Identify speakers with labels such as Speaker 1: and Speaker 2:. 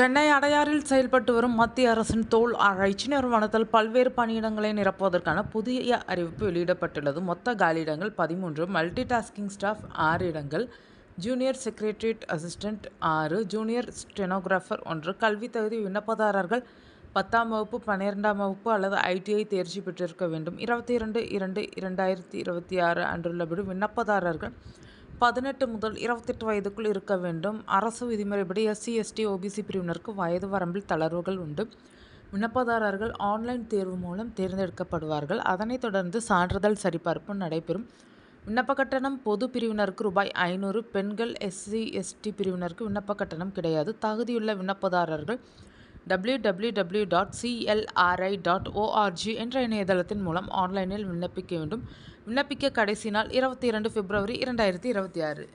Speaker 1: சென்னை அடையாறில் செயல்பட்டு வரும் மத்திய அரசின் தோல் ஆராய்ச்சி நிறுவனத்தில் பல்வேறு பணியிடங்களை நிரப்புவதற்கான புதிய அறிவிப்பு வெளியிடப்பட்டுள்ளது. மொத்த காலியிடங்கள் பதிமூன்று மல்டி டாஸ்கிங் ஸ்டாஃப் ஆறு இடங்கள் ஜூனியர் செக்ரட்டரியேட் அசிஸ்டன்ட் ஆறு ஜூனியர் ஸ்டெனோகிராஃபர் ஒன்று கல்வி தகுதி விண்ணப்பதாரர்கள் பத்தாம் வகுப்பு பன்னிரெண்டாம் வகுப்பு அல்லது ஐடிஐ தேர்ச்சி பெற்றிருக்க வேண்டும். இருபத்தி இரண்டு இரண்டு இரண்டாயிரத்தி இருபத்தி ஆறு அன்றுள்ளபடி விண்ணப்பதாரர்கள் பதினெட்டு முதல் இருபத்தெட்டு வயதுக்குள் இருக்க வேண்டும். அரசு விதிமுறைப்படி எஸ்சி எஸ்டி ஓபிசி பிரிவினருக்கு வயது வரம்பில் தளர்வுகள் உண்டு. விண்ணப்பதாரர்கள் ஆன்லைன் தேர்வு மூலம் தேர்ந்தெடுக்கப்படுவார்கள். அதனைத் தொடர்ந்து சான்றிதழ் சரிபார்ப்பு நடைபெறும். விண்ணப்ப கட்டணம் பொது பிரிவினருக்கு ரூபாய் ஐநூறு பெண்கள் எஸ்சி எஸ்டி பிரிவினருக்கு விண்ணப்ப கட்டணம் கிடையாது. தகுதியுள்ள விண்ணப்பதாரர்கள் W W W dot CLRI dot ORG என்ற இணையதளத்தின் மூலம் ஆன்லைனில் விண்ணப்பிக்க வேண்டும். விண்ணப்பிக்க கடைசி நாள் இருபத்தி இரண்டு பிப்ரவரி இரண்டாயிரத்தி இருபத்தி ஆறு.